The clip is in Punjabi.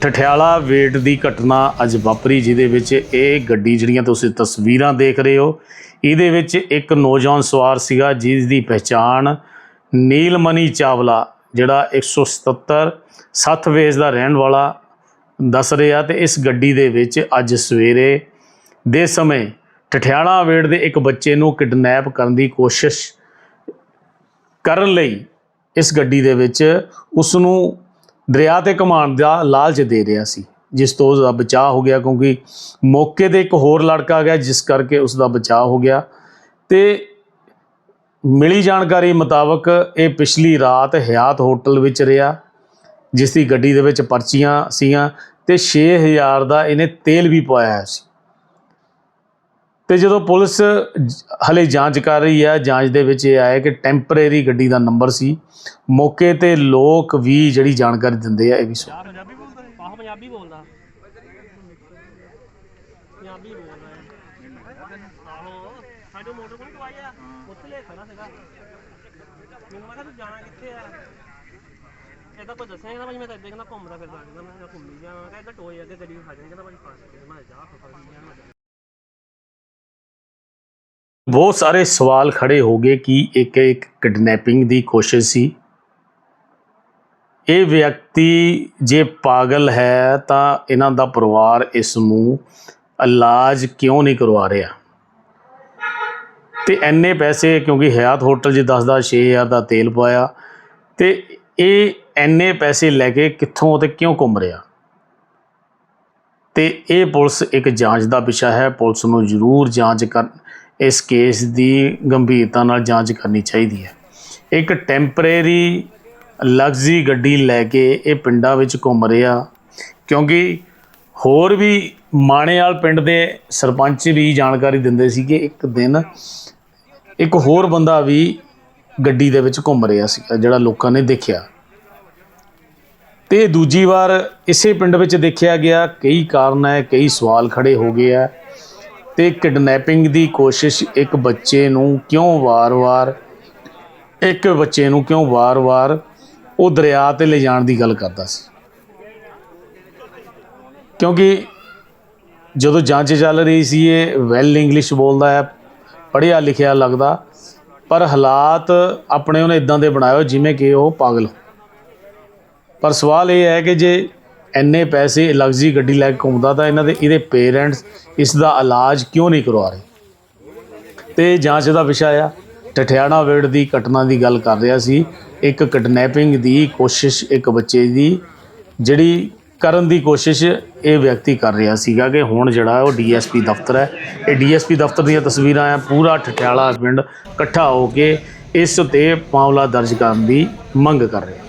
ਠਠਿਆਲਾ ਵੇਟ ਦੀ ਘਟਨਾ ਅੱਜ ਵਾਪਰੀ, ਜਿਹਦੇ ਵਿੱਚ ਇਹ ਗੱਡੀ ਜਿਹੜੀਆਂ ਤੁਸੀਂ ਤਸਵੀਰਾਂ ਦੇਖ ਰਹੇ ਹੋ, ਇਹਦੇ ਵਿੱਚ ਇੱਕ ਨੌਜਵਾਨ ਸਵਾਰ ਸੀਗਾ, ਜਿਸ ਦੀ ਪਹਿਚਾਣ ਨੀਲਮਨੀ ਚਾਵਲਾ, ਜਿਹੜਾ 177 ਸੱਤ ਵੇਜ਼ ਦਾ ਰਹਿਣ ਵਾਲਾ ਦੱਸ ਰਿਹਾ ਤੇ ਇਸ ਗੱਡੀ ਦੇ ਵਿੱਚ ਅੱਜ ਸਵੇਰੇ ਦੇ ਸਮੇਂ ਠਠਿਆਲਾ ਵੇਟ ਦੇ ਇੱਕ ਬੱਚੇ ਨੂੰ ਕਿਡਨੈਪ ਕਰਨ ਦੀ ਕੋਸ਼ਿਸ਼ ਕਰਨ ਲਈ ਇਸ ਗੱਡੀ ਦੇ ਵਿੱਚ ਉਸ ਨੂੰ ਦਰਿਆ ਤੇ ਘਮਾਉਣ ਦਾ ਲਾਲਚ ਦੇ ਰਿਹਾ ਸੀ, ਜਿਸ ਤੋਂ ਉਸ ਦਾ ਬਚਾਅ ਹੋ ਗਿਆ ਕਿਉਂਕਿ ਮੌਕੇ ਤੇ ਇੱਕ ਹੋਰ ਲੜਕਾ ਆ ਗਿਆ, ਜਿਸ ਕਰਕੇ ਉਸ ਦਾ ਬਚਾਅ ਹੋ ਗਿਆ। ਤੇ ਮਿਲੀ ਜਾਣਕਾਰੀ ਮੁਤਾਬਕ ਇਹ ਪਿਛਲੀ ਰਾਤ ਹਯਾਤ ਹੋਟਲ ਵਿੱਚ ਰਿਹਾ, ਜਿਸ ਦੀ ਗੱਡੀ ਦੇ ਵਿੱਚ ਪਰਚੀਆਂ ਸੀਆਂ ਤੇ 6000 ਦਾ ਇਹਨੇ ਤੇਲ ਵੀ ਪਵਾਇਆ ਹੋਇਆ ਸੀ। ਤੇ ਜਦੋਂ ਪੁਲਿਸ ਜ- ਹਲੇ ਜਾਂਚ ਕਰ ਰਹੀ ਹੈ, ਜਾਂਚ ਦੇ ਵਿੱਚ ਇਹ ਆਇਆ ਕਿ ਟੈਂਪਰੇਰੀ ਗੱਡੀ ਦਾ ਨੰਬਰ ਸੀ। ਮੌਕੇ ਤੇ ਲੋਕ ਵੀ ਜਿਹੜੀ ਜਾਣਕਾਰੀ ਦਿੰਦੇ ਆ, ਇਹ ਵੀ ਸੁਣ। ਪੰਜਾਬੀ ਬੋਲਦਾ ਆਹ ਪੰਜਾਬੀ ਬੋਲਦਾ। ਪੰਜਾਬੀ ਬੋਲਦਾ ਆਹੋ, ਸਾਡੇ ਮੋਟਰ ਕੋਲ ਤੋਂ ਉੱਥੇ ਲੈ ਖੜਾ ਸੀਗਾ। ਮੈਨੂੰ ਮੈਂ ਤੂੰ ਜਾਣਾ ਕਿੱਥੇ ਆ? ਇਹ ਕੋਈ ਦੱਸਿਆ ਨਹੀਂ ਭਾਜੀ ਮੈਂ ਤਾਂ ਇੱਦਾਂ ਕਹਿੰਦਾ ਘੁੰਮਦਾ ਫਿਰਦਾ ਕਹਿੰਦਾ ਮੈਂ ਘੁੰਮੀ ਜਾ ਮੈਂ ਟੋਏ ਅੱਗੇ ਗੱਡੀ ਖਾ ਜਾਣੀ ਕਹਿੰਦਾ ਭਾਜੀ ਫਸ ਗਏ ਮੈਂ ਜਾ ਫਸ ਗਿਆ ਬਹੁਤ ਸਾਰੇ ਸਵਾਲ ਖੜੇ ਹੋ ਗਏ ਕਿ ਇੱਕ ਇੱਕ ਕਿਡਨੈਪਿੰਗ ਦੀ ਕੋਸ਼ਿਸ਼ ਸੀ। ਇਹ ਵਿਅਕਤੀ ਜੇ ਪਾਗਲ ਹੈ ਤਾਂ ਇਹਨਾਂ ਦਾ ਪਰਿਵਾਰ ਇਸ ਨੂੰ ਇਲਾਜ ਕਿਉਂ ਨਹੀਂ ਕਰਵਾ ਰਿਹਾ? ਤੇ ਐਨੇ ਪੈਸੇ ਕਿਉਂਕਿ ਹਯਾਤ ਹੋਟਲ 'ਚ ਦੱਸਦਾ 6000 ਦਾ ਤੇਲ ਪਾਇਆ ਤੇ ਇਹ ਐਨੇ ਪੈਸੇ ਲੈ ਕੇ ਕਿੱਥੋਂ ਤੇ ਕਿਉਂ ਘੁੰਮ ਰਿਹਾ? ਤੇ ਇਹ ਪੁਲਿਸ ਇੱਕ ਜਾਂਚ ਦਾ ਵਿਸ਼ਾ ਹੈ। ਪੁਲਿਸ ਨੂੰ ਜ਼ਰੂਰ ਜਾਂਚ ਕਰ ਇਸ ਕੇਸ ਦੀ ਗੰਭੀਰਤਾ ਨਾਲ ਜਾਂਚ ਕਰਨੀ ਚਾਹੀਦੀ ਹੈ। ਇੱਕ ਟੈਂਪਰੇਰੀ ਲਗਜ਼ਰੀ ਗੱਡੀ ਲੈ ਕੇ ਇਹ ਪਿੰਡਾਂ ਵਿੱਚ ਘੁੰਮ ਰਿਹਾ, ਕਿਉਂਕਿ ਹੋਰ ਵੀ ਮਾਣੇਵਾਲ ਪਿੰਡ ਦੇ ਸਰਪੰਚ ਵੀ ਜਾਣਕਾਰੀ ਦਿੰਦੇ ਸੀ ਕਿ ਇੱਕ ਦਿਨ ਇੱਕ ਹੋਰ ਬੰਦਾ ਵੀ ਗੱਡੀ ਦੇ ਵਿੱਚ ਘੁੰਮ ਰਿਹਾ ਸੀ ਜਿਹੜਾ ਲੋਕਾਂ ਨੇ ਦੇਖਿਆ। ਤੇ ਦੂਜੀ ਵਾਰ ਇਸੇ ਪਿੰਡ ਵਿੱਚ ਦੇਖਿਆ ਗਿਆ, ਕਈ ਕਾਰਨ ਹੈ, ਕਈ ਸਵਾਲ ਖੜੇ ਹੋ ਗਏ ਆ। ਤੇ ਕਿਡਨੈਪਿੰਗ ਦੀ ਕੋਸ਼ਿਸ਼ ਇੱਕ ਬੱਚੇ ਨੂੰ ਕਿਉਂ ਵਾਰ-ਵਾਰ, ਇੱਕ ਬੱਚੇ ਨੂੰ ਕਿਉਂ ਵਾਰ-ਵਾਰ ਉਹ ਦਰਿਆ ਤੇ ਲੈ ਜਾਣ ਦੀ ਗੱਲ ਕਰਦਾ ਸੀ? ਕਿਉਂਕਿ ਜਦੋਂ ਜਾਂਚ ਚੱਲ ਰਹੀ ਸੀ, ਇਹ ਵੈਲ ਇੰਗਲਿਸ਼ ਬੋਲਦਾ ਹੈ, ਪੜ੍ਹਿਆ ਲਿਖਿਆ ਲੱਗਦਾ, ਪਰ ਹਾਲਾਤ ਆਪਣੇ ਉਹਨੇ ਇਦਾਂ ਦੇ ਬਣਾਇਓ ਜਿਵੇਂ ਕਿ ਉਹ ਪਾਗਲ ਪਰ ਸਵਾਲ ਇਹ ਹੈ ਕਿ ਜੇ ਐਨੇ ਪੈਸੇ ਲਗਜ਼ਰੀ ਗੱਡੀ ਲੈ ਕੇ ਘੁੰਮਦਾ ਤਾਂ ਇਹਨਾਂ ਦੇ, ਇਹਦੇ ਪੇਰੈਂਟਸ ਇਸ ਦਾ ਇਲਾਜ ਕਿਉਂ ਨਹੀਂ ਕਰਵਾ ਰਹੇ? ਤੇ ਜਾਂਚ ਦਾ ਵਿਸ਼ਾ ਆ ਟਠਿਆਣਾ ਵੇੜ ਦੀ ਘਟਨਾ ਦੀ ਗੱਲ ਕਰ ਰਿਹਾ ਸੀ। ਇੱਕ ਕਿਡਨੈਪਿੰਗ ਦੀ ਕੋਸ਼ਿਸ਼ ਇੱਕ ਬੱਚੇ ਦੀ, ਜਿਹੜੀ ਕਰਨ ਦੀ ਕੋਸ਼ਿਸ਼ ਇਹ ਵਿਅਕਤੀ ਕਰ ਰਿਹਾ ਸੀਗਾ ਕਿ ਹੁਣ ਜਿਹੜਾ ਉਹ ਡੀਐਸਪੀ ਦਫ਼ਤਰ ਹੈ। ਇਹ ਡੀਐਸਪੀ ਦਫ਼ਤਰ ਦੀਆਂ ਤਸਵੀਰਾਂ ਆ, ਪੂਰਾ ਠਠਿਆਲਾ ਪਿੰਡ ਇਕੱਠਾ ਹੋ ਕੇ ਇਸ ਤੇ ਮਾਮਲਾ ਦਰਜ ਕਰਨ ਦੀ ਮੰਗ ਕਰ ਰਿਹਾ।